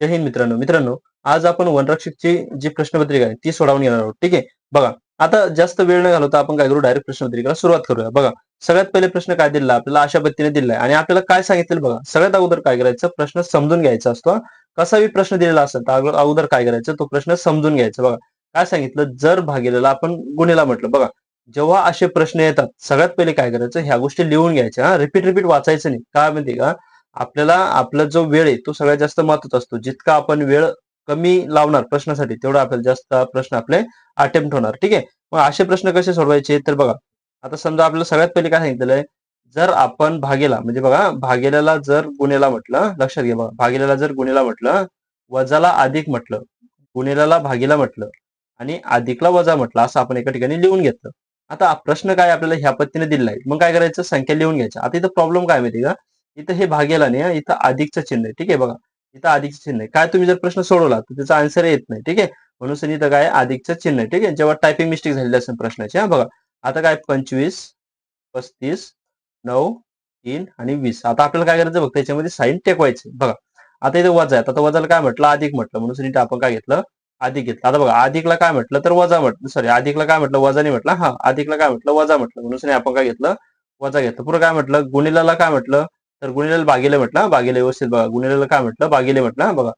जय हिंद मित्रांनो. मित्रांनो आज आपण वनरक्षकची जी प्रश्नपत्रिका आहे ती सोडवून घेणार आहोत. ठीक आहे? बघा आता जास्त वेळ न घालवता आपण काय करू? डायरेक्ट प्रश्नपत्रिकेला सुरुवात करूया. बघा सगळ्यात पहिले प्रश्न काय दिला? आपल्याला अशा पद्धतीने दिलाय. आणि आपल्याला काय सांगितलं बघा सगळ्यात अगोदर काय करायचं? प्रश्न समजून घ्यायचा असतो कसाही प्रश्न दिलेला असेल तर अगोदर काय करायचं? तो प्रश्न समजून घ्यायचा. बघा काय सांगितलं? जर भागीलेला आपण गुन्हेला म्हटलं. बघा जेव्हा असे प्रश्न येतात सगळ्यात पहिले काय करायचं? ह्या गोष्टी लिहून घ्यायच्या रिपीट रिपीट वाचायचं नाही. काय म्हणते का? आपल्याला आपला जो वेळ आहे तो सगळ्यात जास्त महत्त्वाचा असतो. जितका आपण वेळ कमी लावणार प्रश्नासाठी तेवढा आपल्याला जास्त प्रश्न आपले अटेम्प्ट होणार. ठीक आहे? मग असे प्रश्न कसे सोडवायचे? तर बघा आता समजा आपल्याला सगळ्यात पहिले काय सांगितलेलं आहे? जर आपण भागेला म्हणजे बघा भागेल्याला जर गुन्हेला म्हटलं लक्षात घ्या बघा भागेल्याला जर गुन्हेला म्हटलं वजाला अधिक म्हटलं गुन्हेला भागीला म्हटलं आणि अधिकला वजा म्हटलं असं आपण एका ठिकाणी लिहून घेतलं. आता प्रश्न काय आपल्याला ह्या पद्धतीने दिलेला आहे? मग काय करायचं? संख्या लिहून घ्यायच्या आता इथं प्रॉब्लेम काय माहिती का? इथं हे भागेला नाही इथं अधिकचं चिन्ह आहे ठीक आहे बघा. इथं अधिकचं चिन्ह आहे. काय तुम्ही जर प्रश्न सोडवला तर त्याचा आन्सर येत नाही ठीक आहे? म्हणून सर इथं काय अधिकचं चिन्ह आहे ठीक आहे? जेव्हा टायपिंग मिस्टेक झालेली असेल प्रश्नाची हा बघा. आता काय? पंचवीस पस्तीस नऊ तीन आणि वीस. आता आपल्याला काय करायचं बघ त्याच्यामध्ये साईन टेकवायचे बघा. आता इथे वजा आहे आता वजाला काय म्हटलं? अधिक म्हटलं. म्हणून सर इथं आपण काय घेतलं? अधिक घेतलं. आता बघा अधिकला काय म्हटलं? तर वजा म्हटलं. सॉरी अधिकला काय म्हटलं? वजा नाही म्हटलं. हा अधिकला काय म्हटलं? वजा म्हटलं. म्हणून आपण काय घेतलं? वजा घेतलं. पुढे काय म्हटलं? गुणिलाला काय म्हटलं? तर गुणिलेला भागीला म्हटलं भागीला व्यवस्थित बघा. गुणिलेला काय म्हटलं? भागीले म्हटलं बघा.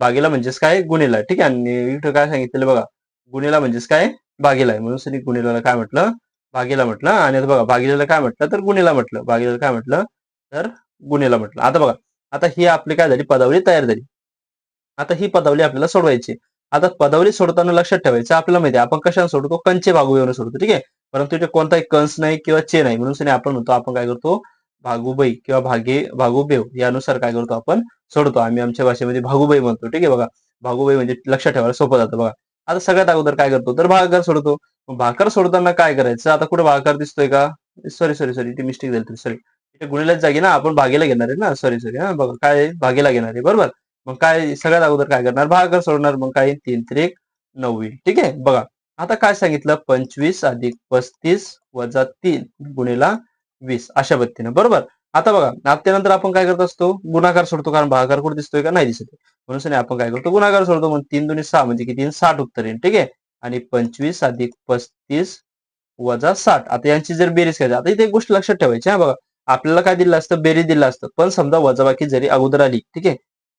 भागीला म्हणजेच काय? गुणिला. ठीक आहे. आणि इथं काय सांगितलेलं बघा. गुणिला म्हणजेच काय? भागीला आहे. म्हणून सरी काय म्हटलं? भागीला म्हटलं. आणि आता बघा भागीला काय म्हटलं? तर गुणिला म्हटलं. भागीला काय म्हटलं? तर गुणिला म्हटलं. आता बघा. आता ही आपली काय झाली? पदावली तयार झाली. आता ही पदावली आपल्याला सोडवायची. आता पदावली सोडताना लक्षात ठेवायचं. आपल्याला माहिती आहे आपण कशाने सोडतो? कंचे भागू येऊन सोडतो. ठीक आहे. परंतु इथे कोणताही कंस नाही किंवा चे नाही. म्हणून सनी आपण म्हणतो आपण काय करतो? भागुबाई किंवा भागे भागुबेव यानुसार काय करतो आपण? सोडतो. आम्ही आमच्या भाषेमध्ये भागुबाई म्हणतो. ठीक आहे बघा. भागुबाई म्हणजे लक्षात ठेवायला सोपं जातं बघा. आता सगळ्यात अगोदर काय करतो? तर भागाकार सोडतो. भाकर सोडताना काय करायचं? आता कुठे भागाकार दिसतोय का? सॉरी सॉरी सॉरी ती मिस्टेक झाली सॉरी इथे गुन्ह्याच जागी ना. आपण भागेला घेणार आहे ना? सॉरी सॉरी हा बघा. काय भागेला घेणार आहे. बरोबर? मग काय सगळ्यात अगोदर काय करणार? भागाकार सोडणार. मग काय? तीन त्रिक नववी ठीक आहे? बघा. आता काय सांगितलं? पंचवीस अधिक पस्तीस वजा तीन गुणिला वीस अशा पद्धतीनं. बरोबर? आता बघा आता त्यानंतर आपण काय करत असतो? गुणाकार सोडतो कारण भागाकार कुठे दिसतोय का? नाही दिसत. म्हणून आपण काय करतो? गुणाकार सोडतो. मग तीन दोन्ही सहा म्हणजे किती? साठ उत्तर येईल ठीक आहे? आणि पंचवीस अधिक पस्तीस वजा साठ. आता यांची जर बेरीज करायची आता इथे एक गोष्ट लक्षात ठेवायची हा बघा. आपल्याला काय दिलं असतं? बेरीज दिलं असतं. पण समजा वजाबाकी जरी अगोदर आली ठीक आहे?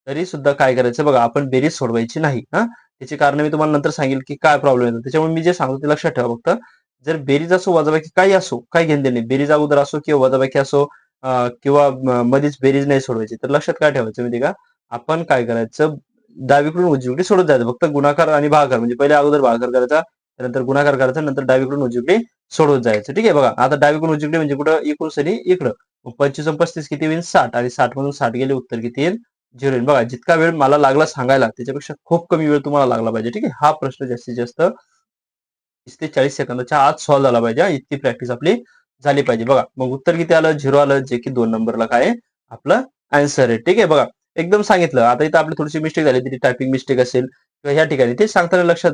तरी सुद्धा काय करायचं? बघा आपण बेरीज सोडवायची नाही हा? त्याची कारण मी तुम्हाला नंतर सांगेल की काय प्रॉब्लेम येतो त्याच्यामुळे मी जे सांगतो ते लक्षात ठेवा फक्त. जर बेरीज असो वजाबाकी काही असो काही घेणं नाही. बेरीज अगोदर असो किंवा वजाबाकी असो किंवा मध्येच बेरीज नाही सोडवायची तर लक्षात काय ठेवायचं माहिती का? आपण काय करायचं? डावीकडून उजवीकडे सोडत जायचं. फक्त गुणाकार आणि भागाकार. म्हणजे पहिले अगोदर भागाकार करायचा त्यानंतर गुणाकार करायचा नंतर डावीकडून उजवीकडे सोडवत जायचं. ठीक आहे बघा. आता डावीकडून उजवीकडे म्हणजे कुठं? इकडून सरी इकडं. पंचवीस पस्तीस किती होईल साठ. आणि साठ मधून साठ गेले उत्तर किती येईल? झिरो येईल. बघा जितका वेळ मला लागला सांगायला त्याच्यापेक्षा खूप कमी वेळ तुम्हाला लागला पाहिजे. ठीक आहे? हा प्रश्न जास्तीत जास्त ते चाळीस सेकंदाच्या आत सॉल्व्ह झाला पाहिजे. इतकी प्रॅक्टिस आपली झाली पाहिजे. बघा मग उत्तर किती आलं? झिरो आलं जे की दोन नंबरला काय आपलं आन्सर आहे. ठीक आहे बघा. एकदम सांगितलं. आता इथं आपली थोडीशी मिस्टेक झाली. तिथे टायपिंग मिस्टेक असेल किंवा ह्या ठिकाणी. ते सांगताना लक्षात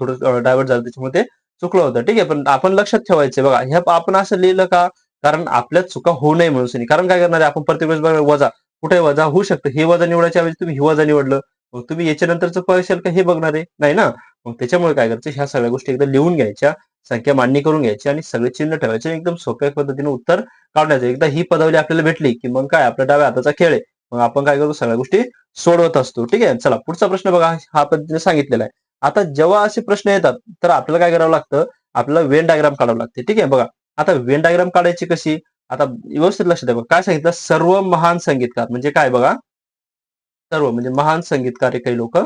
थोडं डायव्हर्ट झालं. त्याच्यामुळे ते चुकलं होतं. ठीक आहे पण आपण लक्षात ठेवायचं बघा ह्या आपण असं लिहिलं का? कारण आपल्या चुका होऊ नये म्हणून कारण काय करणार आहे? आपण प्रत्येक वेळेस बघा वजा. कुठे वजा? होऊ शकतं. हे वजा निवडायच्या ऐवजी तुम्ही हे वजा निवडलं. मग तुम्ही याच्यानंतरचं का? हे बघणार आहे. नाही ना? मग त्याच्यामुळे काय करायचं? ह्या सगळ्या गोष्टी एकदा लिहून घ्यायच्या संख्या मांडणी करून घ्यायची आणि सगळे चिन्ह ठेवायचे एकदम सोप्या पद्धतीने उत्तर काढण्याचं. एकदा ही पदावली आपल्याला भेटली की मग काय? आपल्या डाव्या हाताचा खेळ आहे. मग आपण काय करतो सगळ्या गोष्टी सोडवत असतो. ठीक आहे? चला पुढचा प्रश्न बघा. हा पद्धतीने सांगितलेला आहे. आता जेव्हा असे प्रश्न येतात तर आपल्याला काय करावं लागतं? आपल्याला वेन डायग्राम काढावं लागते. ठीक आहे? बघा. आता वेन डायग्राम काढायची कशी? आता व्यवस्थित लक्षात द्या काय सांगितलं? सर्व महान संगीतकार. म्हणजे काय बघा? सर्व म्हणजे महान संगीतकार काही लोक.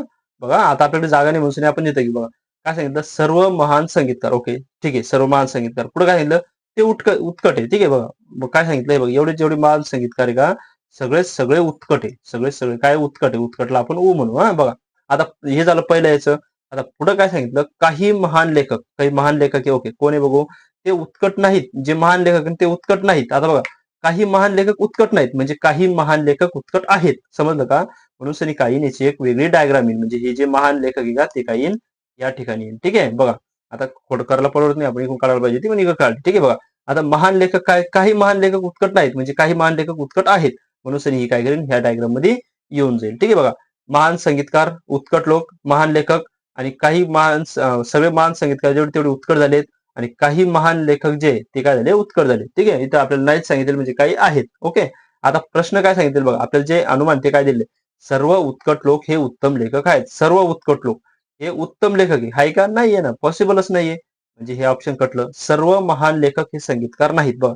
बघा आता आपल्याकडे जागा नाही म्हणून आपण येतं की बघा. काय सांगितलं? सर्व महान संगीतकार ओके ठीक आहे सर्व महान संगीतकार. पुढे काय सांगितलं? ते उत्क उत्कट आहे ठीक आहे बघा. काय सांगितलंय बघा एवढे जेवढे महान संगीतकार आहे का? सगळे सगळे उत्कट आहे सगळे सगळे. काय उत्कट आहे? उत्कटला आपण ऊ म्हणू हा बघा. आता हे झालं पहिलं याचं. आता पुढे काय सांगितलं? काही महान लेखक काही महान लेखक आहे ओके कोण आहे बघू? ते उत्कट नाहीत. जे महान लेखक आहेत ते उत्कट नाहीत. आता बघा काही महान लेखक उत्कट नाहीत. म्हणजे काही महान लेखक उत्कट आहेत. समजलं का? म्हणून सनी काही याची एक वेगळी डायग्राम येईल. म्हणजे हे जे महान लेखक आहे का ते काही येईल या ठिकाणी येईल. ठीक आहे? बघा. आता खोडकरला परवडत नाही आपण इकडून काढायला पाहिजे ती पण इकडे काढली ठीक आहे? बघा. आता महान लेखक काय? काही महान लेखक उत्कट नाहीत. म्हणजे काही महान लेखक उत्कट आहेत. म्हणून सनी ही काय करेन? ह्या डायग्राममध्ये येऊन जाईल. ठीक आहे? बघा. महान संगीतकार उत्कट लोक महान लेखक आणि काही महान सगळे महान संगीतकार जेवढे तेवढे उत्कट झालेत आणि काही महान लेखक जे ते काय झाले? उत्कट झाले. ठीक आहे? इथं आपल्याला नाहीच सांगितले म्हणजे काही आहेत. ओके? आता प्रश्न काय सांगितले बघा. आपल्याला जे अनुमान ते काय दिले? सर्व उत्कट लोक हे उत्तम लेखक आहेत. सर्व उत्कट लोक. हे उत्तम लेखक आहे. हाय का नाहीये ना. पॉसिबलच नाहीये. म्हणजे हे ऑप्शन कटलं. सर्व महान लेखक हे संगीतकार नाहीत बघ.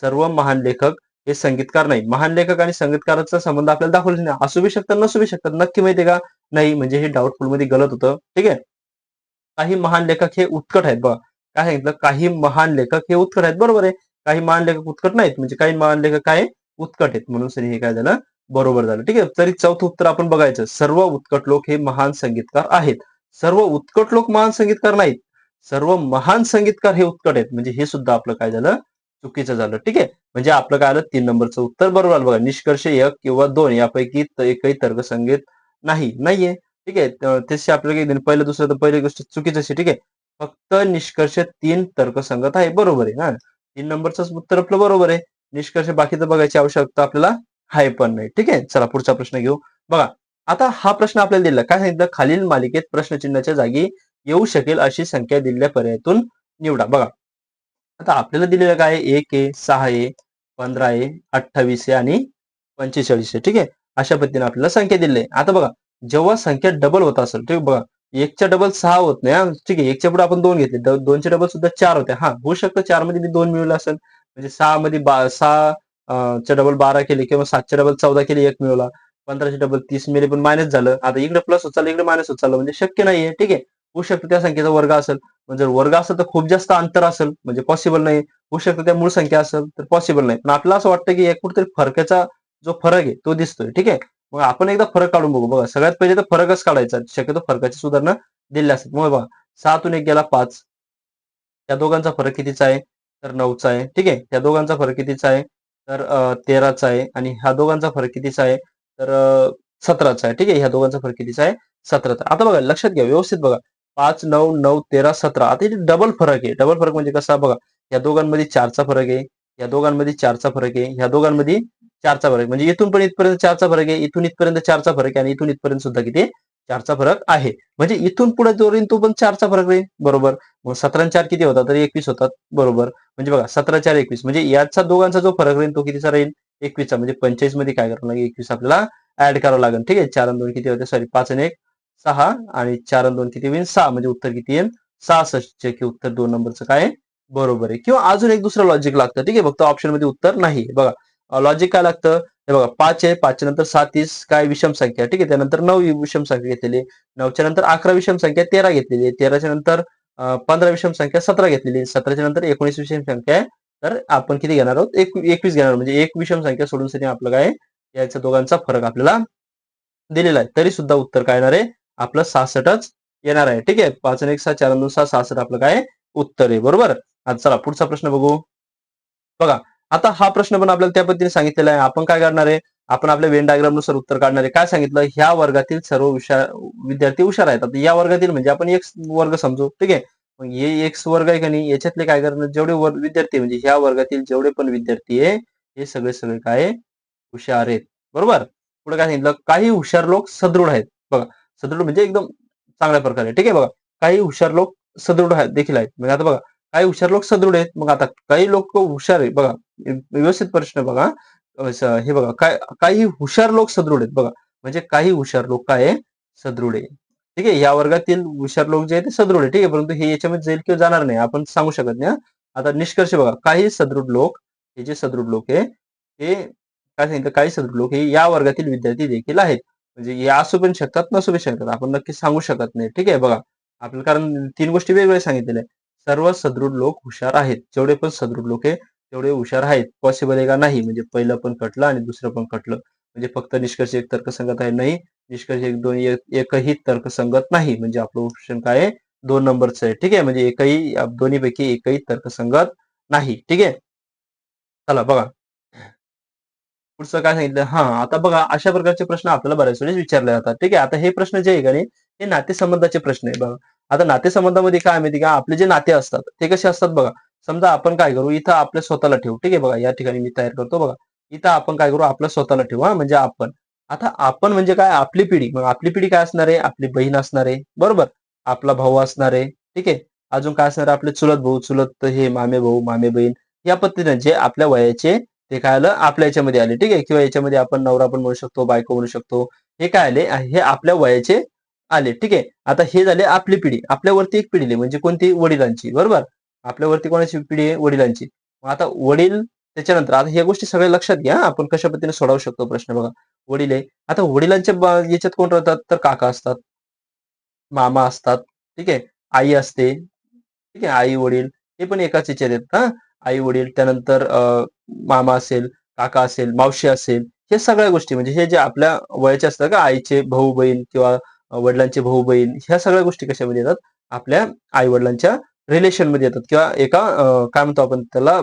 सर्व महान लेखक हे संगीतकार नाही महान लेखक आणि संगीतकाराचा संबंध आपल्याला दाखवला नाही. असू बी शकतात नसू बी शकतात नक्की माहितीये का? नाही. म्हणजे हे डाऊटफुलमध्ये गलत होतं. ठीक आहे? काही महान लेखक हे उत्कट आहेत बघ. काय सांगितलं? काही महान लेखक हे उत्कट आहेत. बरोबर आहे. काही महान लेखक उत्कट नाहीत. म्हणजे काही महान लेखक काय? उत्कट आहेत. म्हणून सर हे काय झालं? बरोबर झालं. ठीक आहे? तरी चौथं उत्तर आपण बघायचं. सर्व उत्कट लोक हे महान संगीतकार आहेत. सर्व उत्कट लोक महान संगीतकार नाहीत. सर्व महान संगीतकार हे उत्कट आहेत. म्हणजे हे सुद्धा आपलं काय झालं? चुकीचं झालं. ठीक आहे? म्हणजे आपलं काय आलं? तीन नंबरचं उत्तर बरोबर आलं. बघा निष्कर्ष एक किंवा दोन यापैकी एकही तर्कसंगीत नाही. नाहीये. ठीक आहे? त्याशी आपल्याला पहिलं दुसरं तर पहिली गोष्ट चुकीचं ठीक आहे? फक्त निष्कर्ष तीन तर्कसंगत आहे. बरोबर आहे. ना तीन नंबरचं उत्तर आपलं बरोबर आहे. निष्कर्ष बाकीचं बघायची आवश्यकता आपल्याला हाय पण नाही. ठीक आहे? चला पुढचा प्रश्न घेऊ. बघा आता हा प्रश्न आपल्याला दिला काय सांगितलं? खालील मालिकेत प्रश्नचिन्हाच्या जागी येऊ शकेल अशी संख्या दिलेल्या पर्यायातून निवडा. बघा आता आपल्याला दिलेलं काय एक ए सहा ए पंधरा ए अठ्ठावीस ए आणि पंचेचाळीस आहे. ठीक आहे? अशा पद्धतीने आपल्याला संख्या दिली आहे. आता बघा जेव्हा संख्या डबल होत असेल ठीक आहे? बघा एकच्या डबल सहा होत नाही ठीक आहे? एकच्या पुढे आपण दोन घेतले. दोनचे डबल सुद्धा चार होते. हा होऊ शकतं चारमध्ये मी दोन मिळवलं असेल. म्हणजे सहा मध्ये बा सहा चे डबल बारा केले किंवा सातशे डबल चौदा केले एक मिळवला. पंधराशे डबल तीस मिळे पण मायनस झालं. आता इकडे प्लस होत चाललं इकडे मायनस होत चाललं. म्हणजे शक्य नाहीये. ठीक आहे? होऊ शकतं त्या संख्येचा वर्ग असेल. म्हणजे जर वर्ग असेल तर खूप जास्त अंतर असेल. म्हणजे पॉसिबल नाही. होऊ शकतं त्या मूळ संख्या असेल तर पॉसिबल नाही. पण आपल्याला असं वाटतं की एक कुठेतरी फरकाचा जो फरक आहे तो दिसतोय. ठीक आहे? मग आपण एकदा फरक काढून बघू. बघा सगळ्यात पहिले तर फरकच काढायचा. शक्यतो फरकाची सुधारणा दिल्या असतात मग बघा सातून एक गेला पाच. त्या दोघांचा फरक कितीचा आहे? तर नऊचा आहे. ठीक आहे? त्या दोघांचा फरक कितीचा आहे? तर तेराचा आहे आणि ह्या दोघांचा फरक कितीचा आहे? तर सतराचा आहे. ठीक आहे ह्या दोघांचा फरक कितीचा आहे? सतराचा. आता बघा लक्षात घ्या व्यवस्थित बघा. पाच नऊ नऊ तेरा सतरा. आता इथे डबल फरक आहे. डबल फरक म्हणजे कसा? बघा या दोघांमध्ये चारचा फरक आहे. या दोघांमध्ये चारचा फरक आहे. ह्या दोघांमध्ये चारचा फरक म्हणजे इथून पण इथपर्यंत चारचा फरक आहे इथून इथपर्यंत चारचा फरक आहे आणि इथून इथपर्यंत सुद्धा किती? चारचा फरक आहे. म्हणजे इथून पुढे जो राहील तो पण चारचा फरक राहील. बरोबर? मग सतरा चार किती होतात? तर एकवीस होतात. बरोबर? म्हणजे बघा सतरा चार एकवीस. म्हणजे याचा दोघांचा जो फरक राहील तो कितीचा राहील? एकवीसचा. म्हणजे पंचेचाळीसमध्ये काय करावं लागेल? एकवीस आपल्याला ऍड करावं लागेल. ठीक आहे? चार आणि दोन किती होते? सॉरी पाच आणि एक सहा. आणि चार आणि दोन किती होईल? सहा. म्हणजे उत्तर किती येईल? सहासष्ट की उत्तर दोन नंबरचं काय? आहे? बरोबर आहे. किंवा अजून एक दुसरं लॉजिक लागतं. ठीक आहे? फक्त ऑप्शनमध्ये उत्तर नाही. बघा लॉजिक काय लागतं? हे बघा पाच आहे पाचच्या नंतर सात तीस काय विषम संख्या ठीक आहे? त्यानंतर नऊ विषम संख्या घेतलेली नऊच्या नंतर अकरा विषम संख्या तेरा घेतलेली आहे. तेराच्या नंतर पंधरा विषम संख्या सतरा घेतलेली सतराच्या नंतर एकोणीस विषम संख्या आहे. तर आपण किती घेणार आहोत? एक एकवीस घेणार म्हणजे एक विषम संख्या सोडून सरी आपलं काय आहे? याच्या दोघांचा फरक आपल्याला दिलेला आहे. तरी सुद्धा उत्तर काय येणार आहे? आपलं सहासष्टच येणार आहे. ठीक आहे? पाच आणि एक सहा चार दोन सहा सहासष्ट आपलं काय उत्तर आहे. बरोबर? आता चला पुढचा प्रश्न बघू. बघा आता हा प्रश्न पण आपल्याला त्या पद्धतीने सांगितलेला आहे. आपण काय करणार आहे? आपण आपल्या वेन डायग्रामनुसार उत्तर काढणार आहे. काय सांगितलं? ह्या वर्गातील सर्व हुशार विद्यार्थी हुशार आहेत. आता या वर्गातील म्हणजे आपण एक वर्ग समजू. ठीक आहे? मग हे एक्स वर्ग आहे का नाही? याच्यातले काय करणार? जेवढे विद्यार्थी म्हणजे ह्या वर्गातील जेवढे पण विद्यार्थी आहे हे सगळे सगळे काय हुशार आहेत. बरोबर? पुढे काय सांगितलं? काही हुशार लोक सदृढ आहेत. बघा सदृढ म्हणजे एकदम चांगल्या प्रकारे. ठीक आहे? बघा काही हुशार लोक सदृढ आहेत देखील आहेत. म्हणजे आता बघा काही हुशार लोक सदृढ आहेत. मग आता काही लोक हुशार आहे बघा व्यवस्थित प्रश्न बघा. हे बघा काय काही हुशार लोक सदृढ आहेत. बघा म्हणजे काही हुशार लोक काय आहे? सदृढ आहे. ठीक आहे? या वर्गातील हुशार लोक जे आहेत ते सदृढ आहे ठीक आहे? परंतु हे याच्यामध्ये जाईल किंवा जाणार नाही. आपण सांगू शकत नाही आता निष्कर्ष बघा. काही सदृढ लोक हे जे सदृढ लोक आहे हे काय सांगितलं? काही सदृढ लोक हे या वर्गातील विद्यार्थी देखील आहेत. म्हणजे या असू पण शकतात नसू पण शकतात. आपण नक्की सांगू शकत नाही. ठीक आहे? बघा आपल्याला कारण तीन गोष्टी वेगवेगळ्या सांगितलेल्या आहेत. सर्व सदृढ लोक हुशार आहेत. जेवढे पण सदृढ लोक आहे तेवढे हुशार आहेत. पॉसिबल आहे का? नाही. म्हणजे पहिलं पण कटलं आणि दुसरं पण कटलं म्हणजे फक्त निष्कर्ष एक तर्कसंगत आहे? नाही. निष्कर्ष एक दोन एकही तर्कसंगत नाही. म्हणजे आपलं ऑप्शन काय आहे? दोन नंबरचं आहे. ठीक आहे? म्हणजे एकही दोन्ही दोन्हीपैकी एकही तर्कसंगत नाही. ठीक आहे? चला बघा. पुढचं काय सांगितलं? हा आता बघा अशा प्रकारचे प्रश्न आपल्याला बऱ्याच वेळेस विचारले जातात. ठीक आहे? आता हे प्रश्न जे आहे का नाही हे नातेसंबंधाचे प्रश्न आहे. बघा. आता नातेसंबंधामध्ये काय माहिती का? आपले जे नाते असतात ते कसे असतात बघा. समजा आपण काय करू इथं आपल्या स्वतःला ठेवू. ठीक आहे बघा या ठिकाणी मी तयार करतो बघा. इथं आपण काय करू आपल्या स्वतःला ठेवू हा? म्हणजे आपण. आता आपण म्हणजे काय? आपली पिढी. मग आपली पिढी काय असणार आहे? आपली बहीण असणार आहे. बरोबर? आपला भाऊ असणार आहे. ठीक आहे? अजून काय असणार आपले चुलत भाऊ चुलत हे मामे भाऊ मामे बहीण या पद्धतीने जे आपल्या वयाचे ते काय आलं? आपल्या याच्यामध्ये आले. ठीक आहे? किंवा याच्यामध्ये आपण नवरा पण म्हणू शकतो बायको म्हणू शकतो. हे काय आले? हे आपल्या वयाचे आले. ठीक आहे? आता हे झाले आपली पिढी. आपल्यावरती एक पिढी आहे म्हणजे कोणती? वडिलांची. बरोबर? आपल्यावरती कोणाची पिढी आहे? वडिलांची. मग आता वडील त्याच्यानंतर आता ह्या गोष्टी सगळ्या लक्षात घ्या आपण कशा पद्धतीने सोडवू शकतो प्रश्न बघा. वडील आहे. आता वडिलांच्या याच्यात कोण राहतात? तर काका असतात. मामा असतात. ठीक आहे? आई असते. ठीक आहे? आई वडील हे पण एकाच याच्यात आहेत. हा? आई वडील त्यानंतर मामा असेल काका असेल मावशी असेल हे सगळ्या गोष्टी. म्हणजे हे जे आपल्या वयाचे असतात का? आईचे भाऊ बहीण किंवा वडिलांचे भाऊ बहीण ह्या सगळ्या गोष्टी कशामध्ये येतात? आपल्या आई वडिलांच्या रिलेशनमध्ये येतात किंवा एका काय म्हणतो आपण त्याला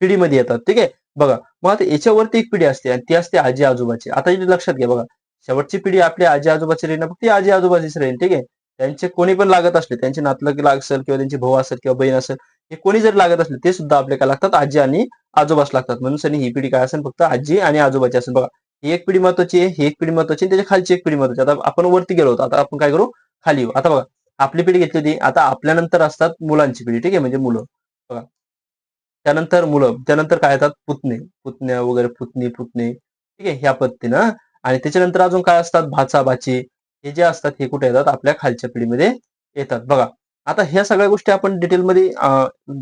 पिढीमध्ये येतात. ठीक आहे? बघा मग आता याच्यावरती एक पिढी असते आणि ती असते आजी आजोबाची आता लक्षात घ्या बघा. शेवटची पिढी आपली आजी आजोबाची राहील फक्त आजी आजोबाचीच राहील. ठीक आहे? त्यांचे कोणी पण लागत असले त्यांचे नातलग असेल किंवा त्यांची भाऊ असेल किंवा बहीण असेल हे कोणी जर लागत असले ते सुद्धा आपले काय लागतात? आजी आणि आजोबाच लागतात. म्हणून सनी ही पिढी काय असेल? फक्त आजी आणि आजोबाची असेल. बघा ही एक पिढी महत्वाची आहे ही एक पिढी महत्वाची त्याच्या खालची एक पिढी महत्वाची आता आपण वरती गेलो होतो आता आपण काय करू? खाली येऊ. आता बघा आपली पिढी घेतली होती. आता आपल्यानंतर असतात मुलांची पिढी ठीक आहे? म्हणजे मुलं. बघा. त्यानंतर मुलं. त्यानंतर काय येतात? पुतणे. पुतण्या वगैरे पुतणी पुतणे. ठीक आहे? ह्या पद्धतीनं. आणि त्याच्यानंतर अजून काय असतात? भाचा भाची हे जे असतात हे कुठे येतात? आपल्या खालच्या पिढीमध्ये येतात. बघा. आता ह्या सगळ्या गोष्टी आपण डिटेलमध्ये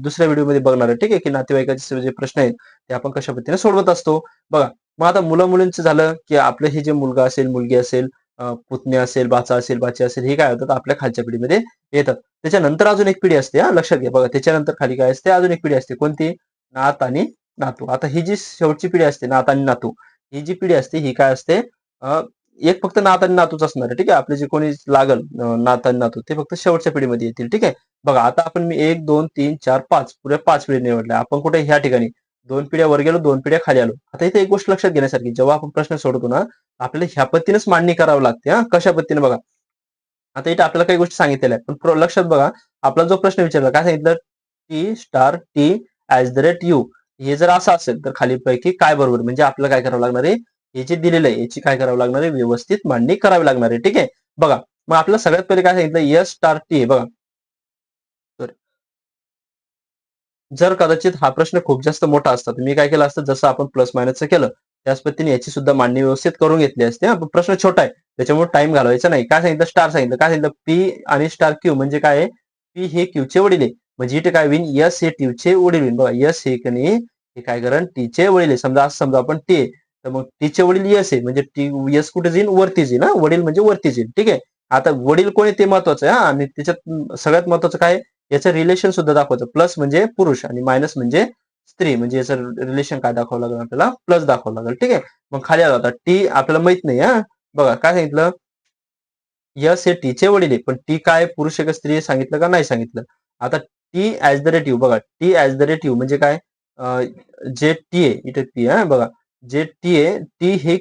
दुसऱ्या व्हिडिओमध्ये बघणार आहे. ठीक आहे की नातेवाईकाचे जे प्रश्न आहेत ते आपण कशा पद्धतीने सोडवत असतो? बघा मग आता मुलं मुलींचं झालं की आपलं हे जे मुलगा असेल मुलगी असेल पुतणी असेल बाचा असेल बाची असेल हे काय होतात? आपल्या खालच्या पिढीमध्ये येतात. त्याच्यानंतर अजून एक पिढी असते हा लक्षात घ्या. बघा त्याच्यानंतर खाली काय असते? अजून एक पिढी असते. कोणती? नात आणि नातू. आता ही जी शेवटची पिढी असते नात आणि नातू. ही जी पिढी असते ही काय असते? एक फक्त नात आणि नातूच असणार आहे ठीक आहे? आपले जे कोणी लागल नात आणि नातू ते फक्त शेवटच्या पिढीमध्ये येतील ठीक आहे? बघा आता आपण मी एक दोन तीन चार पाच पुऱ्या पाच पिढी निवडल्या. आपण कुठे? ह्या ठिकाणी. दोन पिढ्या वर गेलो दोन पिढ्या खाली आलो. आता इथे एक गोष्ट लक्षात घेण्यासारखी जेव्हा आपण प्रश्न सोडतो ना आपल्याला ह्या पद्धतीनेच मांडणी करावी लागते हा? कशा पद्धतीने? बघा. आता इथे आपल्याला काही गोष्टी सांगितलेल्या आहेत पण लक्षात बघा आपला जो प्रश्न विचारला काय सांगितलं? T star T as the rate you हे जर असं असेल तर खालीपैकी काय बरोबर? म्हणजे आपल्याला काय करावं लागणार आहे? हे जे दिलेलं आहे. याची काय करावं लागणार आहे? व्यवस्थित मांडणी करावी लागणार आहे. ठीक आहे? बघा मग आपल्याला सगळ्यात पहिले काय सांगितलं? यस स्टार टी आहे. बघा. जर कदाचित हा प्रश्न खूप जास्त मोठा असता मी काय केलं असतं? जसं आपण प्लस मायनसचं केलं त्याच पद्धतीने याची सुद्धा मांडणी व्यवस्थित करून घेतली असते. प्रश्न छोटा आहे. त्याच्यामुळे टाइम घालवायचा नाही. काय सांगितलं? स्टार सांगितलं. काय सांगितलं? पी आणि स्टार क्यू म्हणजे काय आहे? पी हे क्यूचे वडील आहे. म्हणजे इथे काय होईल यस हे टीचे वडील होईल बघा यस हे कनी हे काय करण? टीचे वडील आहे. समजा समजा आपण टी तर मग टीचे वडील यस आहे. म्हणजे टी यस कुठे जाईल वरती जाईल ना वडील म्हणजे वरती जाईल ठीक आहे? आता वडील कोण आहे ते महत्वाचं आहे हा. आणि त्याच्यात सगळ्यात महत्वाचं काय याचं रिलेशन सुद्धा दाखवायचं प्लस म्हणजे पुरुष आणि मायनस म्हणजे स्त्री. म्हणजे याचं रिलेशन काय दाखवावं लागेल आपल्याला? प्लस दाखवावं लागेल. ठीक आहे? मग खाली आला होता टी आपल्याला माहीत नाही हा. बघा काय सांगितलं? यस हे टीचे वडील आहे. पण टी काय पुरुष आहे का स्त्री सांगितलं का? नाही सांगितलं. आता T as the rate you बघा T as the rate you म्हणजे काय? जे टी आहे इथे टी आहे बघा. जे टी आहे टी हे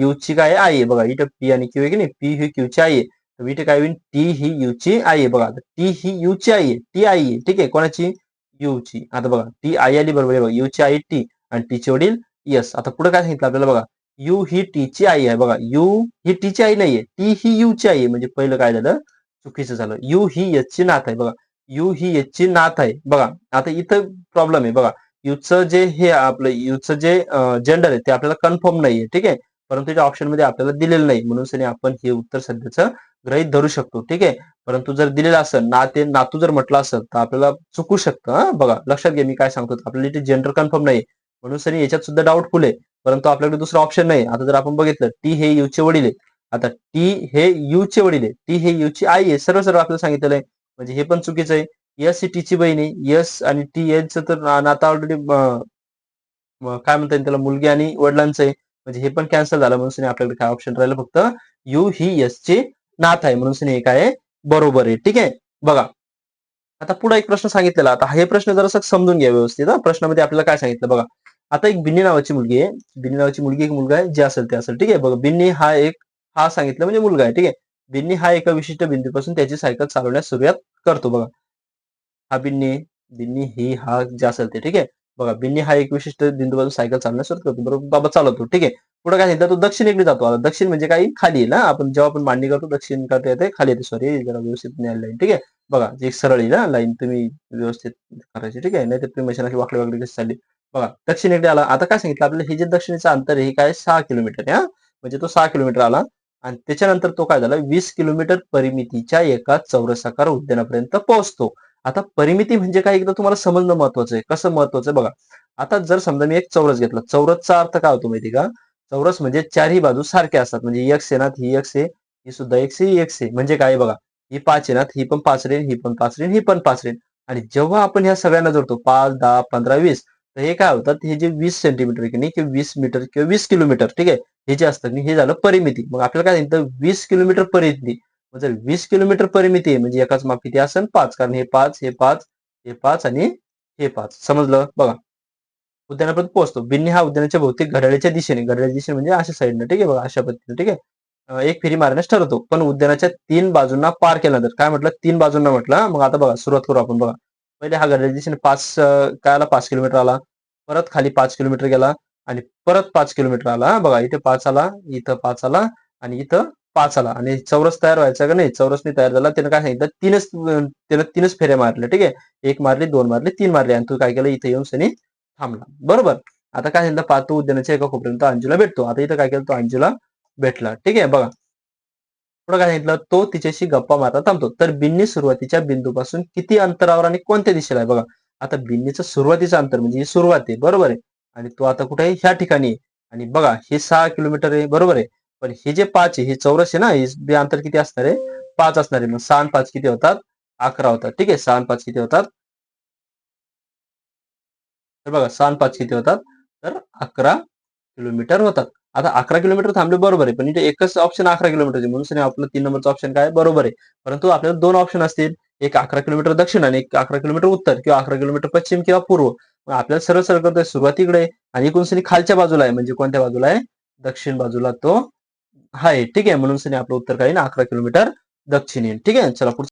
यू ची काय आई आहे बघा. इथं पी आणि क्यू आहे की नाही? पी ही क्यू ची आई आहे. तर इथे काय होईल? टी ही यू ची आई आहे बघा. टी ही यू ची आई आहे. टी आई आहे. ठीक आहे? कोणाची? यू ची. आता बघा. टी आई आली बरोबर. आहे बघा. यू ची आई टी आणि टीचे वडील यस आता पुढे काय सांगितलं आपल्याला बघा? यू ही टीची आई आहे बघा. यू ही टीची आई नाहीये. टी ही यू ची आई आहे. म्हणजे पहिलं काय झालं? चुकीचं झालं. यू ही ची नात आहे बघा. यू ही ची नात आहे. बघा. आता इथं प्रॉब्लेम आहे बघा. युथचं जे हे आपलं युथचं जे जेंडर आहे ते आपल्याला कन्फर्म नाहीये ठीक आहे? परंतु त्या ऑप्शनमध्ये आपल्याला दिलेलं नाही. म्हणून सनी आपण हे उत्तर सध्याचं ग्रहित धरू शकतो ठीक आहे? परंतु जर दिलेलं असेल ना ते नातू जर म्हटलं असेल तर आपल्याला चुकू शकतं हा? बघा लक्षात घ्या मी काय सांगतो. आपल्याला इथे जेंडर कन्फर्म नाही म्हणून सनी याच्यात सुद्धा डाऊटफुल आहे. परंतु आपल्याकडे दुसरा ऑप्शन नाही. आता जर आपण बघितलं टी हे यू चे वडील आहे आता टी हे यू चे वडील आहे टी हे यू ची आई आहे. सर्व सर्व आपल्याला सांगितलेलं आहे. म्हणजे हे पण चुकीचं आहे. यस ही टीची बहीण आहे यस आणि टी यांचं तर नाता नातं ऑलरेडी काय म्हणता येईल त्याला मुलगी आणि वडिलांचं आहे. म्हणजे हे पण कॅन्सल झालं म्हणून आपल्याकडे काय ऑप्शन राहिलं? फक्त यू ही यस ची नाथ आहे म्हणून हे काय आहे बरोबर आहे. ठीक आहे? बघा. आता पुढे एक प्रश्न सांगितलेला. आता हे प्रश्न जरा समजून घ्या व्यवस्थित प्रश्नामध्ये आपल्याला काय सांगितलं? बघा. आता एक बिन्नी नावाची मुलगी आहे. बिन्नी नावाची मुलगी एक मुलगा आहे जे असेल ते असेल. ठीक आहे? बघा बिन्नी हा एक हा सांगितलं म्हणजे मुलगा आहे. ठीक आहे? बिन्नी हा एका विशिष्ट बिंदूपासून त्याची सायकल चालवण्यास सुरुवात करतो. बघा. हा बिन्नी बिन्नी ही हा जे असेल ते ठीक आहे? बघा बिन्नी हा एक विशिष्ट बिंदूपासून सायकल चालण्यास सुरुवात करतो. बरोबर? बाबा चालवतो ठीक आहे? पुढे काय सांगितलं? तो दक्षिणेकडे जातो. आता दक्षिण म्हणजे काही खाली आहे ना? आपण जेव्हा आपण मांडणी करतो दक्षिण करता येते खाली येते. सॉरी जरा व्यवस्थित न्यायला लाईन ठीक आहे? बघा जे सरळ आहे ना लाईन तुम्ही व्यवस्थित करायची ठीक आहे? नाही तर तुम्ही मशीन अशी वाकडे वाकडे कशी चालली? बघा दक्षिणेकडे आला. आता काय सांगितलं आपल्याला? हे जे दक्षिणेचं अंतर आहे हे काय? सहा किलोमीटर आहे हा? म्हणजे तो सहा किलोमीटर आला. आणि त्याच्यानंतर तो काय झाला? वीस किलोमीटर परिमितीच्या एका चौरसाकार उद्यानापर्यंत पोहोचतो. आता परिमिती म्हणजे काय? एकदा तुम्हाला समजणं महत्वाचं आहे. कसं महत्वाचं आहे? बघा आता जर समजा मी एक चौरस घेतला. चौरसचा अर्थ काय होतो माहिती का? चौरस म्हणजे चारही बाजू सारख्या असतात. म्हणजे एक्स येणार ही एक्स आहे ही सुद्धा एक्स आहे ही एक्स आहे. म्हणजे काय बघा? ही पाच येणार ही पण पाच रेन ही पण पाच रेन ही पण पाच रेन आणि जेव्हा आपण ह्या सगळ्यांना जोडतो पाच दहा पंधरा वीस तर हे काय होतात? हे जे वीस सेंटीमीटर की नाही किंवा वीस मीटर किंवा वीस किलोमीटर ठीक आहे? हे जे असतं हे झालं परिमिती. मग आपल्याला काय सांगितलं वीस किलोमीटर परिमिती. जर वीस किलोमीटर परिमिती आहे. म्हणजे एकाच माप किती असेल? पाच. कारण हे पाच हे पाच हे पाच आणि हे पाच. समजलं? बघा. उद्यानापर्यंत पोहोचतो. बिन्नी हा उद्यानाच्या भौतिक घड्याळीच्या दिशेने. घड्याळीच्या दिशेने म्हणजे अशा साईडनं ठीक आहे बघा. अशा पद्धतीने. ठीक आहे? एक फेरी मारण्यास ठरवतो. पण उद्यानाच्या तीन बाजूंना पार केल्यानंतर. काय म्हटलं? तीन बाजूंना म्हटलं. मग आता बघा. सुरुवात करू आपण बघा. पहिले हा घड्याळीच्या दिशेने पाच काय आला? पाच किलोमीटर आला. परत खाली पाच किलोमीटर गेला. आणि परत पाच किलोमीटर आला. बघा. इथे पाच आला. इथं पाच आला. आणि इथं पाच आला. आणि चौरस तयार व्हायचा का नाही? चौरसने तयार झाला. त्यानं काय सांगितलं? तीनच त्यानं तीनच फेऱ्या मारल्या ठीक आहे? एक मारली दोन मारली तीन मारली. आणि तू काय केलं? इथे येऊन सनी थांबला. बरोबर? आता काय सांगितलं? पातू उद्यानाच्या एका खोपर्यंत अंजूला भेटतो. आता इथं काय केलं? तो अंजूला भेटला. ठीक आहे? बघा. पुढे काय सांगितलं? तो तिच्याशी गप्पा मारता थांबतो. तर बिन्नी सुरुवातीच्या बिंदूपासून किती अंतरावर आणि कोणत्या दिशेला आहे? बघा. आता बिन्नीचं सुरुवातीचं अंतर म्हणजे ही सुरुवात आहे. बरोबर आहे? आणि तो आता कुठे आहे? ह्या ठिकाणी आणि बघा हे सहा किलोमीटर आहे. बरोबर आहे? पण हे जे पाच आहे हे चौरस आहे ना हे अंतर किती असणार आहे? पाच असणार आहे. मग सहा पाच किती होतात? अकरा होतात. ठीक आहे? सहा पाच किती होतात? तर बघा सहा पाच किती होतात? तर अकरा किलोमीटर होतात. आता अकरा किलोमीटर थांबले बरोबर आहे पण इथे एकच ऑप्शन अकरा किलोमीटर म्हणून आपलं तीन नंबरचं ऑप्शन काय? बरोबर आहे. परंतु आपल्याला दोन ऑप्शन असतील. एक अकरा किलोमीटर दक्षिण आणि एक अकरा किलोमीटर उत्तर किंवा अकरा किलोमीटर पश्चिम किंवा पूर्व. मग आपल्याला सरळ सरळ करतोय सुरुवातीकडे आणि एकूणसनी खालच्या बाजूला आहे. म्हणजे कोणत्या बाजूला आहे? दक्षिण बाजूला तो आहे ठीक आहे. म्हणून सनी आपलं उत्तर काय ना अकरा किलोमीटर दक्षिणेन. ठीक आहे? चला पुढचं